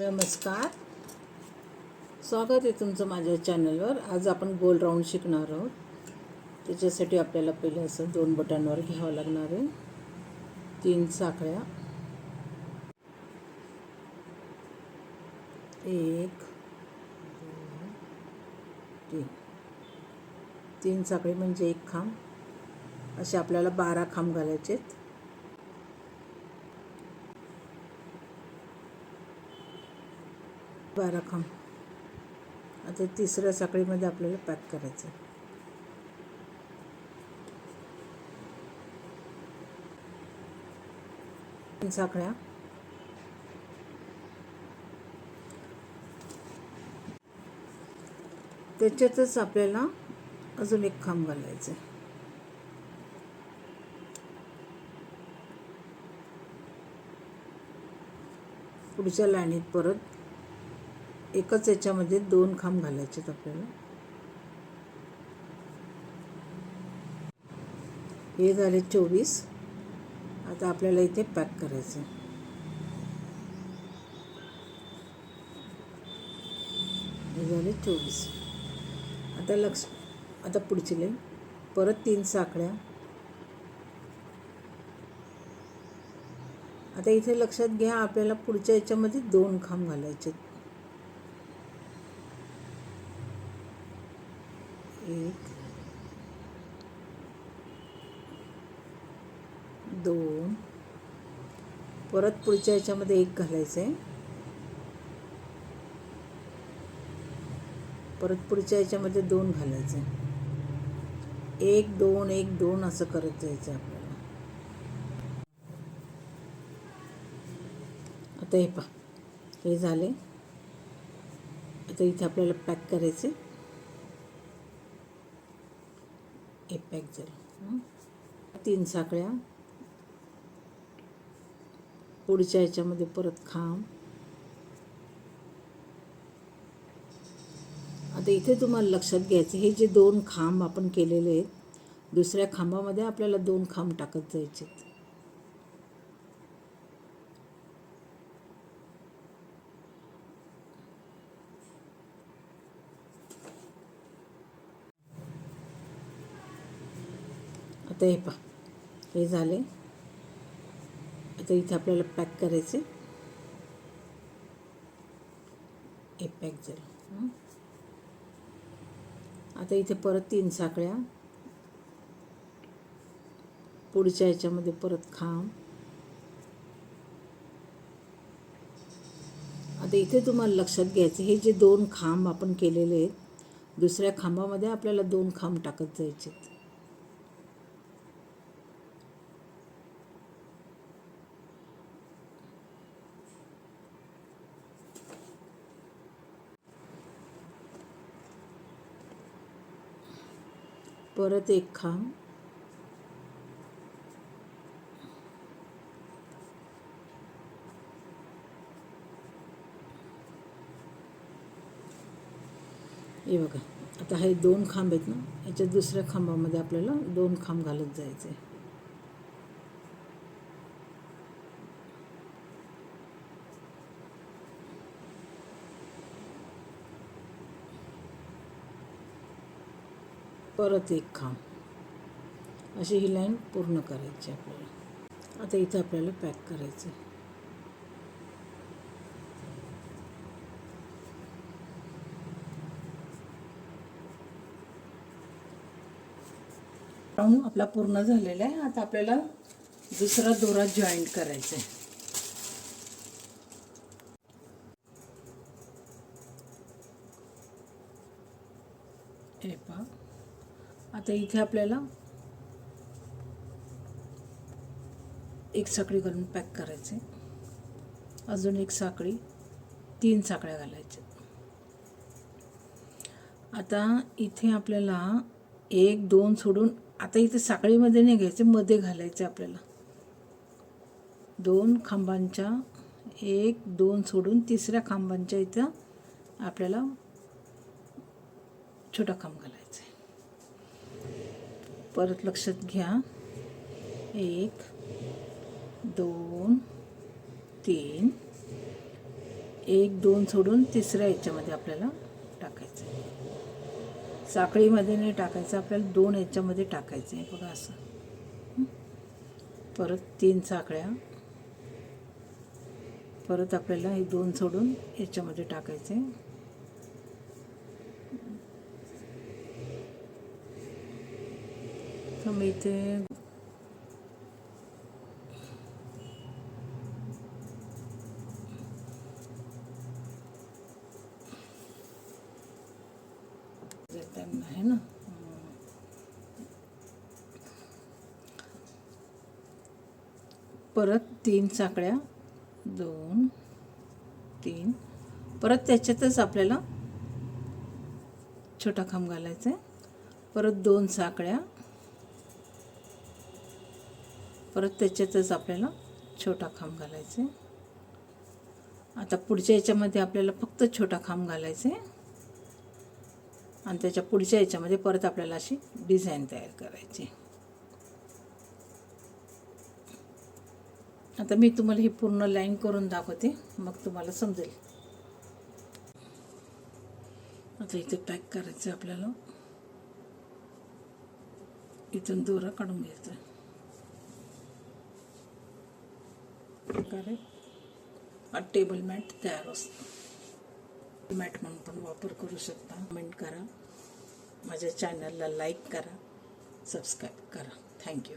नमस्कार. स्वागत आहे तुमचं माझ्या चॅनलवर. आज आपण गोल राऊंड शिकणार आहोत. त्याच्यासाठी आपल्याला पहिलं असं दोन बटनवर घ्यावं लागणार आहे. तीन साखळ्या. एक तीन. तीन साखळी म्हणजे एक खांब. असे आपल्याला बारा खांब घालायचे आहेत बारा खांब आता तिसऱ्या साखळीमध्ये आपल्याला पॅक करायचं आहे. तीन साखळ्या त्याच्यातच आपल्याला अजून एक खांब घालायचं आहे. पुढच्या लाईनीत परत एकच याच्यामध्ये दोन खांब घालायचे आहेत आपल्याला. हे झाले चोवीस. आता आपल्याला इथे पॅक करायचं आहे. हे झाले चोवीस. आता लक्ष आता पुढची लाईन. परत तीन साखळ्या. आता इथे लक्षात घ्या आपल्याला पुढच्या याच्यामध्ये दोन खांब घालायचे आहेत. एक दोन. परत पुढच्या याच्यामध्ये एक घालायचं आहे परत पुढच्या याच्यामध्ये दोन घालायचं आहे एक दोन एक दोन असं करत जायचं आपल्याला. आता हे पहा. हे झाले. आता इथे आपल्याला पॅक करायचे हे पॅक झालं. तीन साखळ्या. पुढच्या ह्याच्यामध्ये परत खांब. आता इथे तुम्हाला लक्षात घ्यायचं हे जे दोन खांब आपण केलेले आहेत दुसऱ्या खांबामध्ये आपल्याला दोन खांब टाकत जायचे आता हे पहा हे झाले. आता इथे आपल्याला पॅक करायचे. हे पॅक झालं. आता इथे परत तीन साखळ्या. पुढच्या ह्याच्यामध्ये परत खांब आता इथे तुम्हाला लक्षात घ्यायचं हे जे दोन खांब आपण केलेले आहेत दुसऱ्या खांबामध्ये आपल्याला दोन खांब टाकत जायचे परत एक खांब. हे बघा आता हे दोन खांब आहेत ना याच्या दुसऱ्या खांबामध्ये आपल्याला दोन खांब घालत जायचे परत एक खांब. अशी ही लाईन पूर्ण करायची आपल्याला. आता इथं आपल्याला पॅक करायचं आहे. राऊंड आपला पूर्ण झालेला आहे. आता आपल्याला दुसरा दोरा जॉईंट करायचा आहे हे पहा आता इथे आपल्याला एक साखळी घालून पॅक करायचे. अजून एक साखळी तीन साखळ्या घालायच्या. आता इथे आपल्याला एक दोन सोडून आता इथे साखळीमध्ये नाही घ्यायचे मध्ये घालायचे आपल्याला. दोन खांबांच्या एक दोन सोडून तिसऱ्या खांबांच्या इथं आपल्याला छोटा खांब घालायचा आहे. परत लक्षात घ्या. एक दोन तीन. एक दोन सोडून तिसऱ्या याच्यामध्ये आपल्याला टाकायचं आहे साखळीमध्ये नाही टाकायचं आपल्याला दोन याच्यामध्ये टाकायचं आहे बघा असं. परत तीन साखळ्या. परत आपल्याला हे दोन सोडून याच्यामध्ये टाकायचे तर मी इथे आहे ना? परत तीन साकड्या दोन तीन. परत त्याच्यातच आपल्याला छोटा खांब घालायचा आहे. परत दोन साकड्या परत त्याच्यातच आपल्याला छोटा खांब घालायचा. आता पुढच्या याच्यामध्ये आपल्याला फक्त छोटा खांब घालायचा. आणि त्याच्या पुढच्या याच्यामध्ये परत आपल्याला अशी डिझाईन तयार करायची. आता मी तुम्हाला ही पूर्ण लाईन करून दाखवते. मग तुम्हाला समजेल. आता इथे पॅक करायचं आहे आपल्याला. इथून दोरा काढून घ्यायचा प्रकारे टेबल मॅट तयार असतो. मॅट म्हणून पण वापर करू शकता. कमेंट करा. माझ्या चॅनलला लाईक करा. सबस्क्राईब करा. थँक्यू